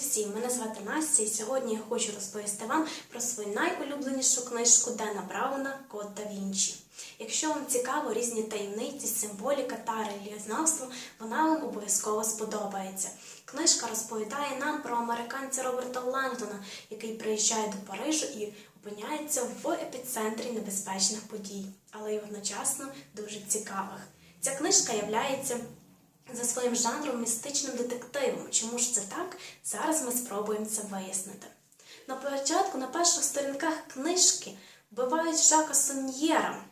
всім! Мене звати Настя, і сьогодні я хочу розповісти вам про свою найулюбленішу книжку Дена Брауна Код да Вінчі. Якщо вам цікаво різні таємниці, символіка та релігієзнавство, вона вам обов'язково сподобається. Книжка розповідає нам про американця Роберта Лангдона, який приїжджає до Парижу і опиняється в епіцентрі небезпечних подій, але й одночасно дуже цікавих. Ця книжка являється за своїм жанром містичним детективом. Чому ж це так? Зараз ми спробуємо це вияснити. На початку, на перших сторінках книжки вбивають Жака Соньєра,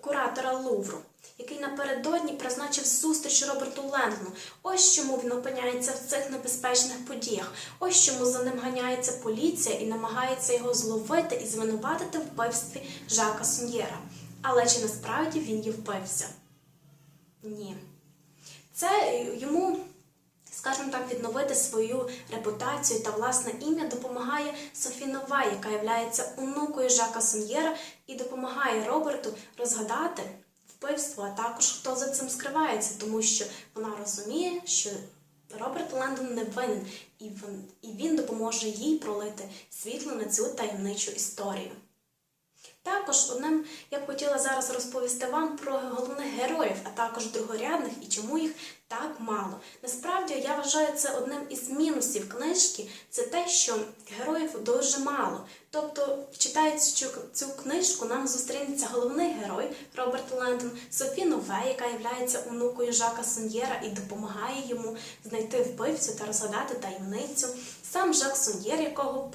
куратора Лувру, який напередодні призначив зустріч Роберту Ленгну. Ось чому він опиняється в цих небезпечних подіях. Ось чому за ним ганяється поліція і намагається його зловити і звинуватити в вбивстві Жака Соньєра. Але чи насправді він і вбився? Ні. Це йому, скажімо так, відновити свою репутацію та власне ім'я допомагає Софі Нова, яка є онукою Жака Соньєра і допомагає Роберту розгадати вбивство, а також хто за цим скривається, тому що вона розуміє, що Роберт Лендон не винен, і він, допоможе їй пролити світло на цю таємничу історію. Також одним я б хотіла зараз розповісти вам про головних героїв, а також другорядних і чому їх так мало. Насправді я вважаю це одним із мінусів книжки, це те, що героїв дуже мало. Тобто, читаючи цю книжку, нам зустрінеться головний герой Роберт Лендон, Софі Нове, яка є онукою Жака Соньєра і допомагає йому знайти вбивцю та розгадати таємницю. Сам Жак Соньєр, якого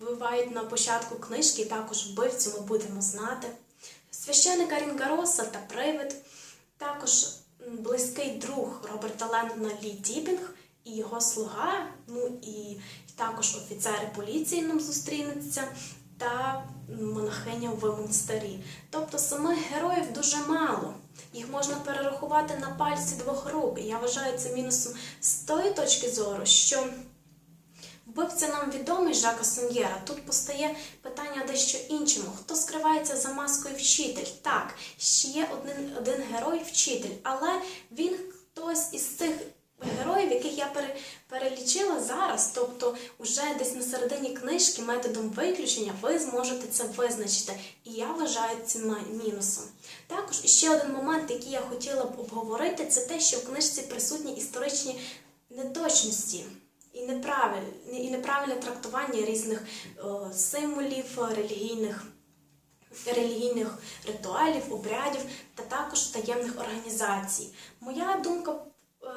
вбивають на початку книжки, також вбивцю ми будемо знати. Священика Рінгароса та Привид, також близький друг Роберта Лендона Лі Дібінг і його слуга, ну і також офіцери поліції нам зустрінуться, та монахиня в монастирі. Тобто самих героїв дуже мало. Їх можна перерахувати на пальці двох рук. Я вважаю це мінусом з тої точки зору, що вбивця нам відомий Жака Соньєра. Тут постає питання дещо іншому. Хто скривається за маскою вчитель? Так, ще є один, один герой вчитель, але він хтось із цих героїв, яких я пере, перелічила зараз, тобто вже десь на середині книжки методом виключення ви зможете це визначити. І я вважаю цим мінусом. Також іще один момент, який я хотіла б обговорити, це те, що в книжці присутні історичні неточності. І неправильне, і неправильне трактування різних о, символів, релігійних релігійних ритуалів, обрядів та також таємних організацій. Моя думка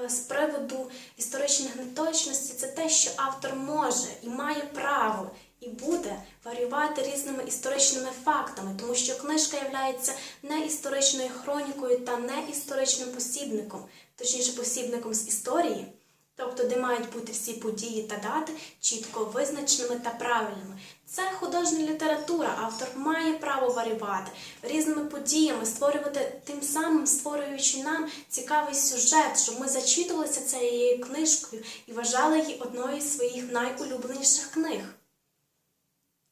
з приводу історичних неточностей це те, що автор може і має право і буде варювати різними історичними фактами, тому що книжка є не історичною хронікою та не історичним посібником, точніше посібником з історії. Тобто, де мають бути всі події та дати чітко визначеними та правильними. Це художня література, автор має право варювати різними подіями, створювати тим самим, створюючи нам цікавий сюжет, щоб ми зачитувалися цією книжкою і вважали її одною з своїх найулюбленіших книг.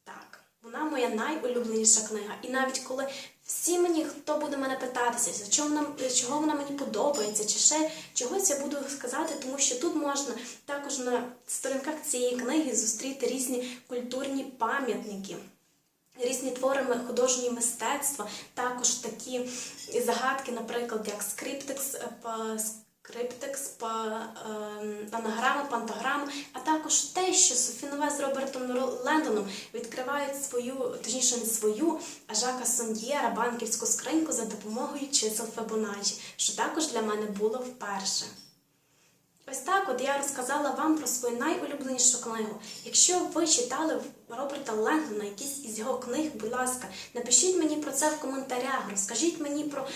Так, вона моя найулюбленіша книга. І навіть коли всі мені, хто буде мене питатися, чого вона, чого вона мені подобається, чи ще чогось я буду сказати, тому що тут можна також на сторінках цієї книги зустріти різні культурні пам'ятники. Різні твори художнього мистецтва, також такі загадки, наприклад, як скриптекс, криптекс, анаграма, пантаграма, а також те, що Лендоном відкривають свою, точніше не свою, а Жака Соньєра банківську скриньку за допомогою чисел Фебоначчі, що також для мене було вперше. Ось так от я розказала вам про свою найулюбленішу книгу. Якщо ви читали Роберта Лендона, якісь із його книг, будь ласка, напишіть мені про це в коментарях, розкажіть мені про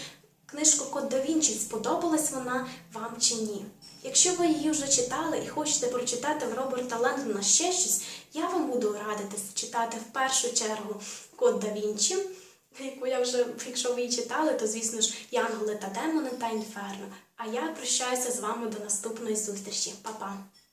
книжку Код да Вінчі, сподобалась вона вам чи ні. Якщо ви її вже читали і хочете прочитати в Роберта Лендона ще щось, я вам буду радити читати в першу чергу Код да Вінчі, яку я вже, якщо ви її читали, то, звісно ж, Янголи та Демони та Інферно. А я прощаюся з вами до наступної зустрічі. Па-па!